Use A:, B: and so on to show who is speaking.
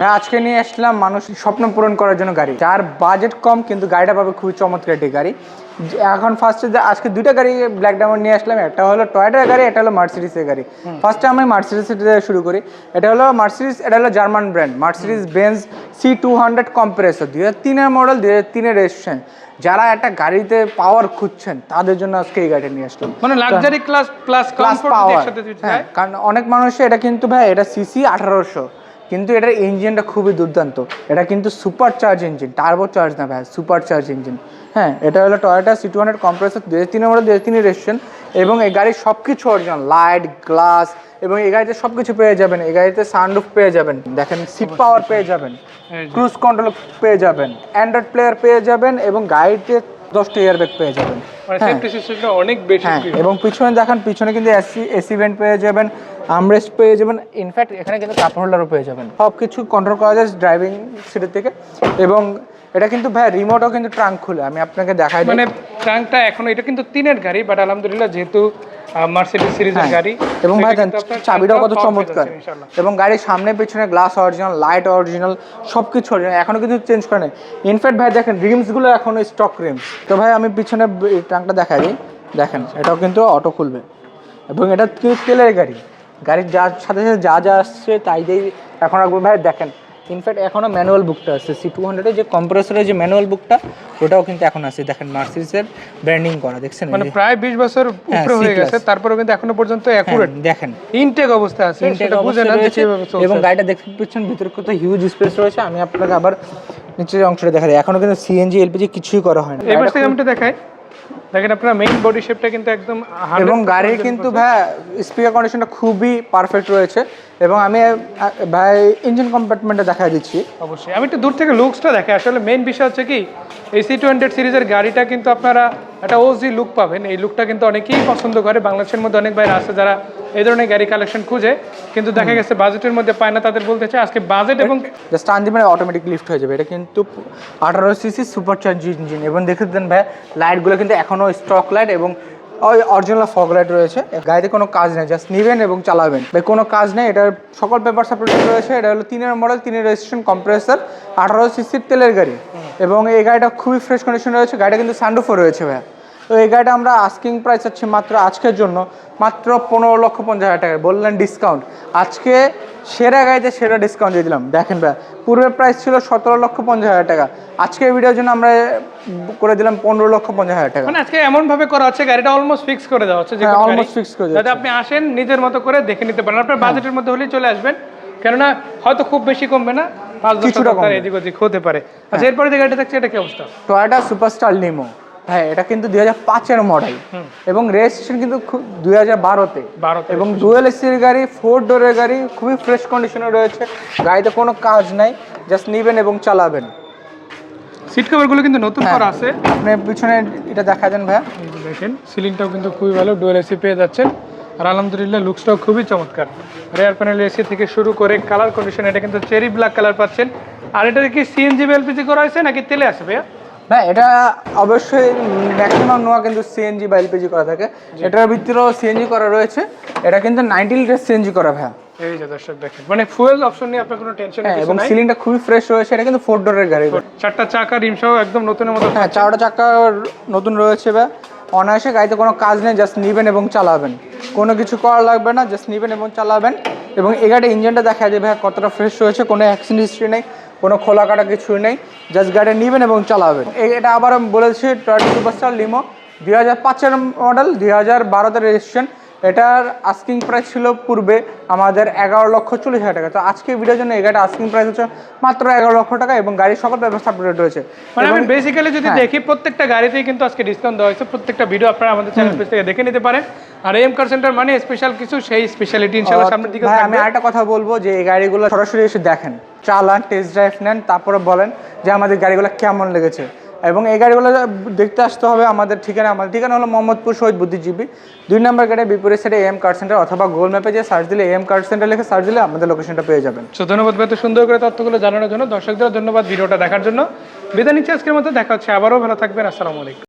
A: হ্যাঁ, আজকে নিয়ে আসলাম মানুষ স্বপ্ন পূরণ করার জন্য গাড়ি। যার বাজেট কম কিন্তু গাড়িটা পাবে খুবই চমৎকার একটি গাড়ি। এখন ফার্স্টে আজকে দুইটা গাড়ি ব্ল্যাক ডায়মন্ড নিয়ে আসলাম একটা হলো টয়টার গাড়ি একটা হলো মার্সিডিসের গাড়ি। ফার্স্টে আমি মার্সিডিস শুরু করি। এটা হলো মার্সিডিস এটা হলো German brand Mercedes Benz C two hundred compressor দুই হাজার তিনের মডেল দুই হাজার তিনের রেজিস্ট্রেশন যারা একটা গাড়িতে পাওয়ার খুঁজছেন তাদের জন্য আজকে এই গাড়িটা নিয়ে আসলাম।
B: মানে luxury class plus comfort
A: power হ্যাঁ কারণ অনেক মানুষের এটা কিন্তু ভাই এটা সিসি আঠারোশো। কিন্তু এটার ইঞ্জিনটা খুবই দুর্দান্ত। এটা কিন্তু super charge engine turbo charge না ভাই সুপার চার্জ ইঞ্জিন হ্যাঁ এটা হলো Toyota C two hundred compressor দু হাজার তিনের মডেল দু হাজার তিনের রেজিস্ট্রেশন এবং এই গাড়ির সব কিছু অরিজিনাল লাইট গ্লাস এবং এই গাড়িতে সব কিছু পেয়ে যাবেন এই গাড়িতে সানরুফ পেয়ে যাবেন দেখেন সিট পাওয়ার পেয়ে যাবেন ক্রুজ কন্ট্রোল পেয়ে যাবেন অ্যান্ড্রয়েড প্লেয়ার পেয়ে যাবেন এবং গাড়িতে দশটা এয়ারব্যাগ পেয়ে যাবেন।
B: মানে
A: হ্যাঁ।
B: অনেক বেশি
A: হ্যাঁ এবং পিছনে দেখেন পিছনে কিন্তু এসি এসি ভেন্ট পেয়ে যাবেন আমরেস্ট পেয়ে যাবেন ইনফ্যাক্ট এখানে কিন্তু কাপ হোল্ডারও পেয়ে যাবেন। সব কিছু কন্ট্রোল করা যায় ড্রাইভিং সিটের থেকে। এবং এটা কিন্তু ভাই রিমোটও কিন্তু ট্রাঙ্ক খুলে আমি আপনাকে দেখাই
B: মানে ট্রাঙ্কটা এখনও এটা কিন্তু তিনের গাড়ি বাট আলহামদুলিল্লাহ যেহেতু মার্সিডিজ সিরিজের
A: হ্যাঁ।
B: গাড়ি
A: এবং ভাই চাবিটাও কত চমৎকার। এবং গাড়ির সামনে পিছনে গ্লাস অরিজিনাল লাইট অরিজিনাল সব কিছু অরিজিনাল এখনও কিন্তু চেঞ্জ করে নেই। ইনফ্যাক্ট ভাই দেখেন রিমসগুলো এখনও স্টক রিমস তো ভাই আমি পিছনে ট্রাঙ্কটা দেখাই দিই। দেখেন এটাও কিন্তু অটো খুলবে। এবং এটা কিন্তু তেলের গাড়ি। গাড়ির যার সাথে সাথে যা যা আসছে তাই দিয়ে এখন একবার ভাই দেখেন ইনফ্যাক্ট এখনও ম্যানুয়াল বুকটা আছে সি টু হান্ড্রেডের যে কম্প্রেসরের যে ম্যানুয়াল বুকটা ওটাও কিন্তু এখন আছে দেখেন মার্সিডিসের ব্র্যান্ডিং করা দেখছেন
B: মানে প্রায় বিশ বছর
A: হ্যাঁ,
B: উপরে হয়ে গেছে তারপরেও কিন্তু এখনও পর্যন্ত অ্যাকুরেট
A: দেখেন।
B: ইনটেক অবস্থা আছে সেটা বুঝে না
A: এবং গাড়িটা দেখতে পাচ্ছেন ভিতরে কত হিউজ স্পেস রয়েছে আমি আপনাকে আবার নিচের অংশটা দেখা যায় এখনও কিন্তু সিএনজি এলপিজি কিছুই করা হয় না।
B: এবার থেকে আমি দেখাই। দেখেন আপনার মেইন বডি শেপটা কিন্তু একদম 100%
A: এবং গাড়ির কিন্তু ভাই স্পিকার কন্ডিশনটা খুবই পারফেক্ট রয়েছে। এবং আমি ভাই ইঞ্জিন কম্পার্টমেন্টে দেখা দিচ্ছি।
B: অবশ্যই। আমি একটু দূর থেকে লুকসটা দেখে আসলে মেইন বিষয় হচ্ছে কি এই সি টু হান্ড্রেড সিরিজের গাড়িটা কিন্তু আপনারা একটা ওজি লুক পাবেন। এই লুকটা কিন্তু অনেকেই পছন্দ করে। বাংলাদেশের মধ্যে অনেক বাইরে আছে যারা এই ধরনের গাড়ি কালেকশন খুঁজে। কিন্তু দেখা গেছে বাজেটের মধ্যে পায় না তাদের বলতে চাই আজকে বাজেট এবং
A: জাস্ট দিবেন অটোমেটিক লিফট হয়ে যাবে। এটা কিন্তু আঠারো সিসি সুপার চার্জ ইঞ্জিন এবং দেখে দেন ভাই লাইটগুলো কিন্তু এখনও স্টক লাইট এবং ওই অরিজিনাল ফগ লাইট রয়েছে। গাড়িতে কোনো কাজ নেই জাস্ট নেবেন এবং চালাবেন। ভাই কোনো কাজ নেই। এটার সকল পেপার সাপোর্টেড রয়েছে। এটা হলো তিনের মডেল তিনের রেজিস্ট্রেশন কম্প্রেসর আঠারো সিসির তেলের গাড়ি। এবং এই গাড়িটা খুবই ফ্রেশ কন্ডিশন রয়েছে গাড়িটা কিন্তু সানরুফও রয়েছে ভাই তো এই গাড়িটা আমরা আস্কিং প্রাইস হচ্ছে মাত্র আজকের জন্য মাত্র পনেরো লক্ষ পঞ্চাশ হাজার টাকা বললেন ডিসকাউন্ট আজকে সেরা গাড়িতে সেরা ডিসকাউন্ট দিয়ে দিলাম। দেখেন ভাই পূর্বের প্রাইস ছিল সতেরো লক্ষ পঞ্চাশ হাজার টাকা। আজকের ভিডিওর জন্য আমরা করে দিলাম পনেরো লক্ষ পঞ্চাশ হাজার টাকা।
B: মানে আজকে এমন ভাবে করা হচ্ছে গাড়িটা অলমোস্ট ফিক্স করে দেওয়া হচ্ছে যে
A: হ্যাঁ, fix করে দেওয়া
B: যাতে আপনি আসেন নিজের মতো করে দেখে নিতে পারেন। আপনার বাজেটের মধ্যে হলেই চলে আসবেন। কেননা হয়তো খুব বেশি কমবে না
A: কিছুটা কমবে।
B: এদিক ওদিক হতে পারে। আচ্ছা এরপরে যে গাড়িটা দেখছি এটা কি অবস্থা?
A: টয়োটা সুপারস্টার লিমো হ্যাঁ এটা কিন্তু দুই হাজার পাঁচের মডেল এবং রেজিস্ট্রেশন কিন্তু দুই হাজার বারোতে। এবং ডুয়েল এসির গাড়ি ফোর ডোরের গাড়ি খুবই ফ্রেশ কন্ডিশনে রয়েছে। গাড়িতে কোনো কাজ নাই জাস্ট নেবেন এবং চালাবেন।
B: সিট কভারগুলো কিন্তু নতুন
A: হ্যাঁ।
B: করা আছে।
A: আপনি পিছনে এটা দেখা দেন ভাইয়া।
B: দেখেন সিলিংটাও কিন্তু খুবই ভালো ডুয়েল এসি পেয়ে যাচ্ছেন। আর আলহামদুলিল্লাহ লুকসটাও খুবই চমৎকার। রেয়ার প্যানেল এসি থেকে শুরু করে কালার কন্ডিশন এটা কিন্তু চেরি ব্ল্যাক কালার পাচ্ছেন। আর এটা কি সিএনজি এলপিজি করা হয়েছে নাকি তেলে আসবে ভাইয়া?
A: ভাই এটা অবশ্যই ম্যাক্সিমাম নোয়া কিন্তু সিএনজি বা এলপিজি করা থাকে। এটার ভিতরেও সিএনজি করা রয়েছে। এটা কিন্তু নাইনটি লিটার সিএনজি করা ভাইয়া।
B: এই যে দর্শক দেখেন মানে ফুয়েল অপশন নিয়ে আপনার কোনো টেনশন
A: হ্যাঁ
B: কিছু
A: এবং সিলিংটা খুবই ফ্রেশ রয়েছে এটা কিন্তু ফোর ডোরের গাড়ি।
B: চারটা চাকা রিম সহ একদম নতুনের মতো
A: হ্যাঁ চারটা চাকা নতুন রয়েছে বা অনায়াসে গাড়িতে কোনো কাজ নেই জাস্ট নেবেন এবং চালাবেন। কোনো কিছু করা লাগবে না জাস্ট নেবেন এবং চালাবেন। এবং এই গাড়ির ইঞ্জিনটা দেখা যাবে হ্যাঁ কতটা ফ্রেশ রয়েছে, কোনো অ্যাক্সিডেন্ট হিস্ট্রি নেই, কোনো খোলা কাটা কিছুই নেই জাস্ট গাড়ি নেবেন এবং চালাবেন। এটা আবার বলেছি টয়েটা সুপারস্টার লিমো দুই হাজার পাঁচের মডেল দুই হাজার বারোতে রেজিস্ট্রেশন এটার আস্কিং প্রাইস ছিল পূর্বে আমাদের এগারো লক্ষ চল্লিশ হাজার টাকা। তো আজকে ভিডিওর জন্য এই গাড়িটা আস্কিং প্রাইস হচ্ছে মাত্র এগারো লক্ষ টাকা এবং গাড়ির সকল ব্যবস্থা আপডেট রয়েছে।
B: মানে আমি বেসিক্যালি যদি
A: হ্যাঁ।
B: দেখি প্রত্যেকটা গাড়িতেই কিন্তু আজকে ডিসকাউন্ট দেওয়া হয়েছে। প্রত্যেকটা ভিডিও আপনারা আমাদের চ্যানেল পেজ থেকে দেখে নিতে পারেন। আর এম কার সেন্টার মানে স্পেশাল কিছু সেই স্পেশালিটি ইনশাআল্লাহ সামনের দিকে
A: আমি। আরেকটা কথা বলব যে এই গাড়িগুলো সরাসরি এসে দেখেন। চালান টেস্ট ড্রাইভ নেন তারপরে বলেন যে আমাদের গাড়িগুলো কেমন লেগেছে। এবং এই গাড়িগুলো দেখতে আসতে হবে আমাদের ঠিকানা। আমাদের ঠিকানা হলো মোহাম্মদপুর শহীদ বুদ্ধিজীবী। দুই নম্বর গাড়ি বিপরীত সাইডে এম কার্ড সেন্টার অথবা গুগল ম্যাপে যে সার্চ দিলে এম কার্ড সেন্টার লিখে সার্চ দিলে আমাদের লোকেশনটা পেয়ে যাবেন।
B: সো ধন্যবাদ ভাই সুন্দর করে তথ্যগুলো জানানোর জন্য। দর্শকদের ধন্যবাদ ভিডিওটা দেখার জন্য। বিদায় নিচ্ছি আজকের মধ্যে দেখা হচ্ছে আবারও। ভালো থাকবেন। আসসালামু আলাইকুম।